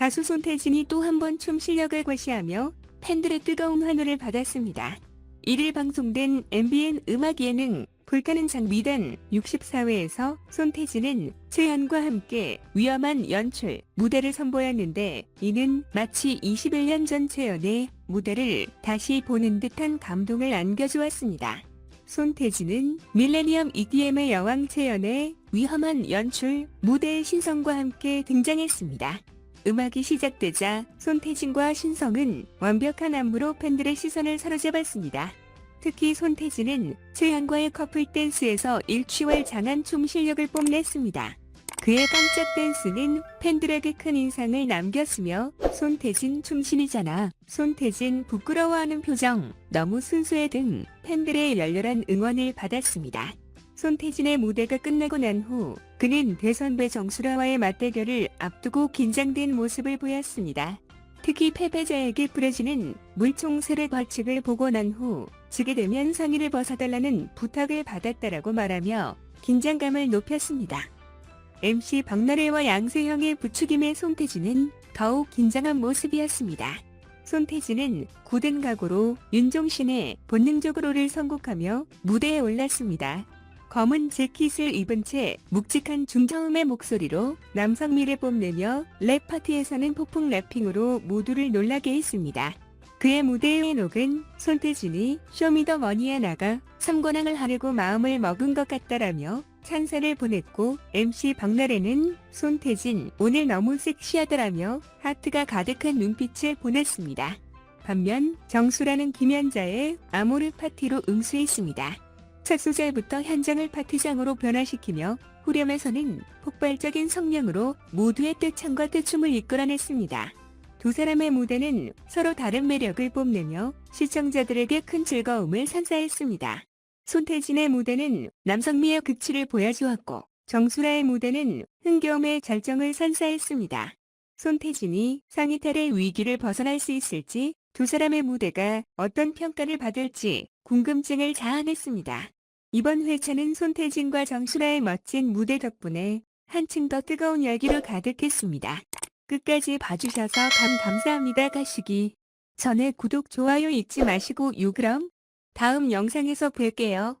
가수 손태진이 또 한 번 춤 실력을 과시하며 팬들의 뜨거운 환호를 받았습니다. 1일 방송된 MBN 음악 예능 불타는 장미단 64회에서 손태진은 최연과 함께 위험한 연출 무대를 선보였는데 이는 마치 21년 전 최연의 무대를 다시 보는 듯한 감동을 안겨주었습니다. 손태진은 밀레니엄 EDM의 여왕 채연의 위험한 연출, 무대의 신성과 함께 등장했습니다. 음악이 시작되자 손태진과 신성은 완벽한 안무로 팬들의 시선을 사로잡았습니다. 특히 손태진은 최연과의 커플 댄스에서 일취월장한 춤 실력을 뽐냈습니다. 그의 깜짝 댄스는 팬들에게 큰 인상을 남겼으며 손태진 춤신이잖아. 손태진 부끄러워하는 표정, 너무 순수해 등 팬들의 열렬한 응원을 받았습니다. 손태진의 무대가 끝나고 난 후 그는 대선배 정수라와의 맞대결을 앞두고 긴장된 모습을 보였습니다. 특히 패배자에게 부려지는 물총새의 벌칙을 보고 난 후 지게 되면 상의를 벗어달라는 부탁을 받았다라고 말하며 긴장감을 높였습니다. MC 박나래와 양세형의 부추김에 손태진은 더욱 긴장한 모습이었습니다. 손태진은 굳은 각오로 윤종신의 본능적으로를 선곡하며 무대에 올랐습니다. 검은 재킷을 입은 채 묵직한 중저음의 목소리로 남성미를 뽐내며 랩 파티에서는 폭풍 래핑으로 모두를 놀라게 했습니다. 그의 무대의 녹은 손태진이 쇼미더머니에 나가 삼관왕을 하려고 마음을 먹은 것 같다라며 찬사를 보냈고 MC 박나래는 손태진 오늘 너무 섹시하더라며 하트가 가득한 눈빛을 보냈습니다. 반면 정수라는 김연자의 아모르 파티로 응수했습니다. 첫 소절부터 현장을 파티장으로 변화시키며 후렴에서는 폭발적인 성량으로 모두의 떼창과 떼춤을 이끌어냈습니다. 두 사람의 무대는 서로 다른 매력을 뽐내며 시청자들에게 큰 즐거움을 선사했습니다. 손태진의 무대는 남성미의 극치를 보여주었고 정수라의 무대는 흥겨움의 절정을 선사했습니다. 손태진이 상이탈의 위기를 벗어날 수 있을지 두 사람의 무대가 어떤 평가를 받을지 궁금증을 자아냈습니다. 이번 회차는 손태진과 정수라의 멋진 무대 덕분에 한층 더 뜨거운 열기로 가득했습니다. 끝까지 봐주셔서 감 감사합니다 가시기 전에 구독 좋아요 잊지 마시고 요 그럼 다음 영상에서 뵐게요.